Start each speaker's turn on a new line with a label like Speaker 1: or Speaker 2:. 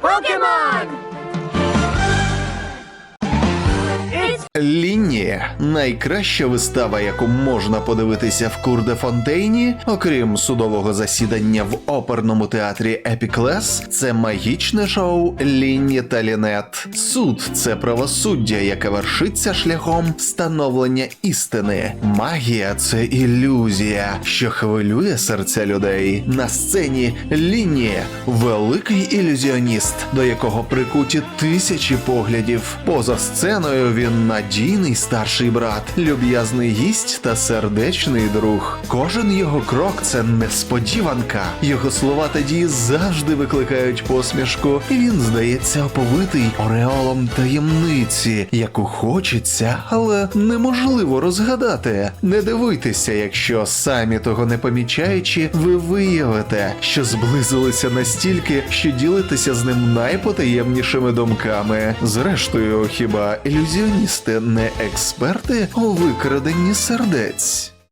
Speaker 1: Pokemon!
Speaker 2: It's Лінні найкраща вистава, яку можна подивитися в Курде Фонтейні, окрім судового засідання в оперному театрі Епіклес, це магічне шоу Лінні та Лінет. Суд це правосуддя, яке вершиться шляхом встановлення істини. Магія це ілюзія, що хвилює серця людей. На сцені Лінні великий ілюзіоніст, до якого прикуті тисячі поглядів. Поза сценою він надійний старший брат, люб'язний гість та сердечний друг. Кожен його крок це несподіванка. Його слова та дії завжди викликають посмішку, і він здається оповитий ореолом таємниці, яку хочеться, але неможливо розгадати. Не дивуйтеся, якщо самі того не помічаючи, ви виявите, що зблизилися настільки, що ділитеся з ним найпотаємнішими думками. Зрештою, хіба ілюзіоністи не експерти у викраденні сердець?